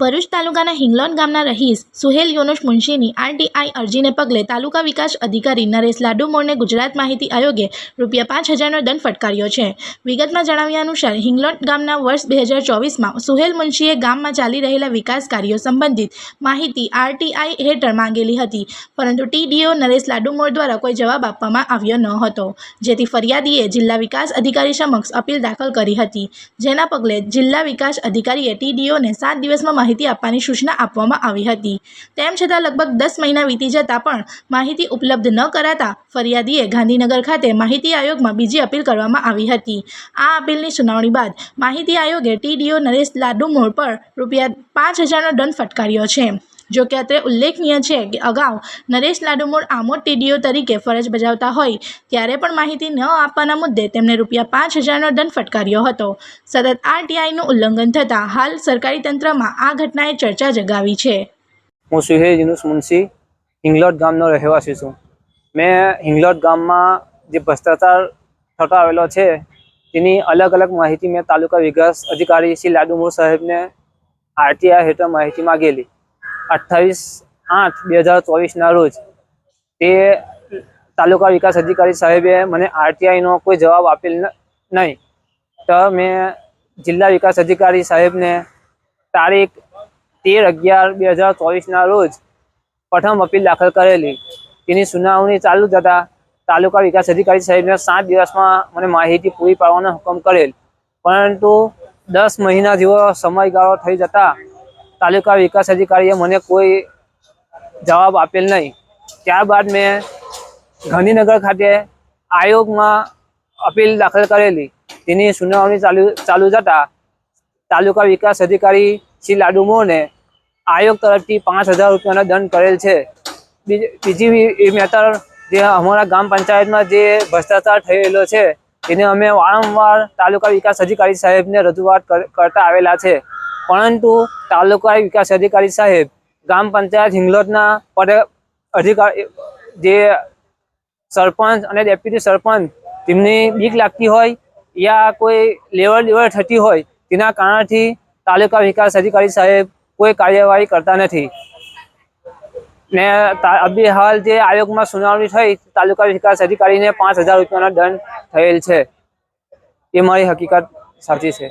ભરૂચ તાલુકાના હિંગલોન ગામના રહીશ સુહેલ યોનુશ મુનશીની આરટીઆઈ અરજીને પગલે તાલુકા વિકાસ અધિકારી નરેશ લાડુમોરને ગુજરાત માહિતી આયોગે રૂપિયા પાંચ હજારનો દંડ ફટકાર્યો છે. વિગતમાં જણાવ્યા અનુસાર હિંગલોન ગામના વર્ષ બે હજાર ચોવીસમાં સુહેલ મુનશીએ ગામમાં ચાલી રહેલા વિકાસ કાર્યો સંબંધિત માહિતી આરટીઆઈ હેઠળ માંગેલી હતી, પરંતુ ટીડીઓ નરેશ લાડુમોર દ્વારા કોઈ જવાબ આપવામાં આવ્યો ન હતો, જેથી ફરિયાદીએ જિલ્લા વિકાસ અધિકારી સમક્ષ અપીલ દાખલ કરી હતી. જેના પગલે જિલ્લા વિકાસ અધિકારીએ ટીડીઓને સાત દિવસમાં માહિતી આપવાની સૂચના આપવામાં આવી હતી. તેમ છતાં લગભગ દસ મહિના વીતી જતાં પણ માહિતી ઉપલબ્ધ ન કરાતા ફરિયાદીએ ગાંધીનગર ખાતે માહિતી આયોગમાં બીજી અપીલ કરવામાં આવી હતી. આ અપીલની સુનાવણી બાદ માહિતી આયોગે ટીડીઓ નરેશ લાડુમોર પર રૂપિયા પાંચ હજારનો દંડ ફટકાર્યો છે. જો કે અત્રે ઉલ્લેખનીય છે કે અગાઉ નરેશ લાડુમોર આમોદ ટીડીઓ તરીકે ફરજ બજાવતા હોય, ત્યારે પણ માહિતી ન આપવાના મુદ્દે તેમને રૂપિયા પાંચ હજારનો દંડ ફટકાર્યો હતો. સતત આરટીઆઈનું ઉલ્લંઘન થતાં હાલ સરકારી તંત્રમાં આ ઘટનાએ ચર્ચા જગાવી છે. હું સુહેર યુનુસ મુનશી, હિંગલોટ ગામનો રહેવાસી છું. મેં હિંગલોટ ગામમાં જે ભ્રષ્ટાચાર થતો આવેલો છે, તેની અલગ અલગ માહિતી મેં તાલુકા વિકાસ અધિકારી શ્રી લાડુમોર સાહેબને આરટીઆઈ હેઠળ માહિતી માગેલી. અઠ્ઠાવીસ આઠ બે હજાર ચોવીસના રોજ તે તાલુકા વિકાસ અધિકારી સાહેબે મને આરટીઆઈનો કોઈ જવાબ આપેલ નહીં. તો મેં જિલ્લા વિકાસ અધિકારી સાહેબને તારીખ તેર અગિયાર બે હજાર ચોવીસના રોજ પ્રથમ અપીલ દાખલ કરેલી. તેની સુનાવણી ચાલુ થતાં તાલુકા વિકાસ અધિકારી સાહેબને સાત દિવસમાં મને માહિતી પૂરી પાડવાનો હુકમ કરેલ. પરંતુ દસ મહિના જેવો સમયગાળો થઈ જતા તાલુકા વિકાસ અધિકારીએ મને કોઈ જવાબ આપેલ નહીં. ત્યારબાદ મેં ગાંધીનગર ખાતે આયોગમાં અપીલ દાખલ કરેલી. તેની સુનાવણી ચાલુ ચાલુ જતા તાલુકા વિકાસ અધિકારી શ્રી લાડુમોને આયોગ તરફથી પાંચ હજાર રૂપિયાનો દંડ કરેલ છે. બીજી મેટર જે અમારા ગ્રામ પંચાયતમાં જે ભ્રષ્ટાચાર થયેલો છે એને અમે વારંવાર તાલુકા વિકાસ અધિકારી સાહેબને રજૂઆત કર- કરતા આવેલા છે. પરંતુ તાલુકા વિકાસ અધિકારી સાહેબ, ગ્રામ પંચાયત હિંગલોટના પદે અધિકારી જે સરપંચ અને ડેપ્યુટી સરપંચ તેમની બીક લાગતી હોય યા કોઈ લેવડ દેવડ થતી હોય તેના કારણથી તાલુકા વિકાસ અધિકારી સાહેબ કોઈ કાર્યવાહી કરતા નથી. ને અભી હાલ જે આયોગમાં સુનાવણી થઈ તાલુકા વિકાસ અધિકારીને પાંચ હજાર રૂપિયાનો દંડ થયેલ છે. એ મારી હકીકત સાચી છે.